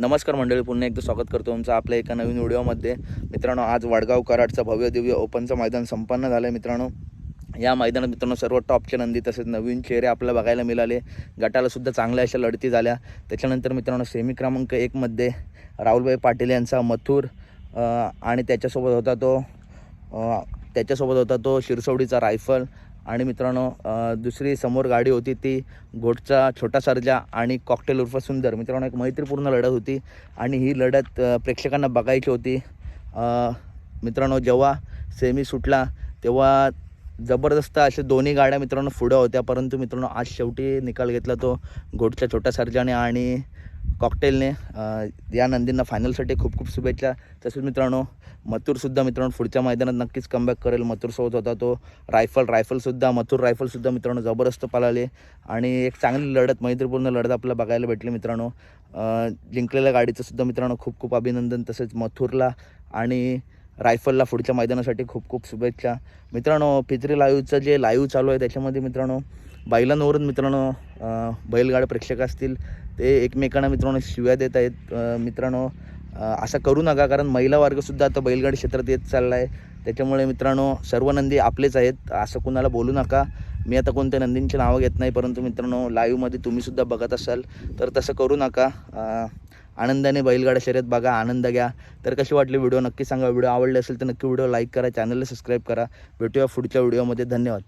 नमस्कार मंडळी पुन्हा एकदा स्वागत करतो तुमचं आपल्या एका नवीन व्हिडिओमध्ये. मित्रांनो आज वडगाव कराडचं भव्य दिव्य ओपनचं मैदान संपन्न झालं आहे मित्रांनो. या मैदानात मित्रांनो सर्व टॉपचे नंदी तसेच नवीन चेहरे आपल्याला बघायला मिळाले. गटालासुद्धा चांगल्या अशा लढती झाल्या. त्याच्यानंतर मित्रांनो सेमी क्रमांक एकमध्ये राहुलभाई पाटील यांचा मथुर आणि त्याच्यासोबत होता तो त्याच्यासोबत होता तो शिरसवडीचा रायफल आणि मित्रांनो दुसरी समोर गाडी होती ती घोटचा छोटा सर्जा आणि कॉकटेल उर्फ सुंदर. मित्रांनो एक मैत्रीपूर्ण लढत होती आणि ही लढत प्रेक्षकांना बघायची होती. मित्रांनो जेव्हा सेमी सुटला तेव्हा जबरदस्त अशा दोन्ही गाड्या मित्रांनो पुढं होत्या. परंतु मित्रांनो आज शेवटी निकाल घेतला तो घोटच्या छोट्या सर्जाने आणि कॉकटेलने या नंदींना फायनलसाठी खूप खूप शुभेच्छा. तसेच मित्रांनो मथुरसुद्धा मित्रांनो पुढच्या मैदानात नक्कीच कमबॅक करेल. मथुरसोबत होता तो रायफल रायफलसुद्धा मथुर रायफलसुद्धा मित्रांनो जबरदस्त पळाले. आणि एक चांगली लढत मैत्रीपूर्ण लढत आपल्याला बघायला भेटली मित्रांनो. जिंकलेल्या गाडीचंसुद्धा मित्रांनो खूप खूप अभिनंदन. तसेच मथुरला आणि रायफलला पुढच्या मैदानासाठी खूप खूप शुभेच्छा. मित्रांनो पित्री लाईव्हचं जे लाईव्ह चालू आहे त्याच्यामध्ये मित्रांनो बैलांवरून मित्रांनो बैलगाड प्रेक्षक असतील. ते एकमेकांना मित्रांनो शिव्या देत आहेत. मित्रांनो असं करू नका कारण महिला वर्गसुद्धा आता बैलगाडी क्षेत्रात येत चालला आहे त्याच्यामुळे मित्रांनो सर्व नंदी आपलेच आहेत. असं कुणाला बोलू नका. मी आता कोणत्या नंदींची नावं घेत नाही परंतु मित्रांनो लाईव्हमध्ये तुम्हीसुद्धा बघत असाल तर तसं करू नका. आनंदाने बैलगाडा शर्यत बघा आनंद घ्या. तर कशी वाटली व्हिडिओ नक्की सांगा. व्हिडिओ आवडले असेल तर नक्की व्हिडिओ लाईक करा चॅनलला सबस्क्राईब करा. भेटूया पुढच्या व्हिडिओमध्ये धन्यवाद.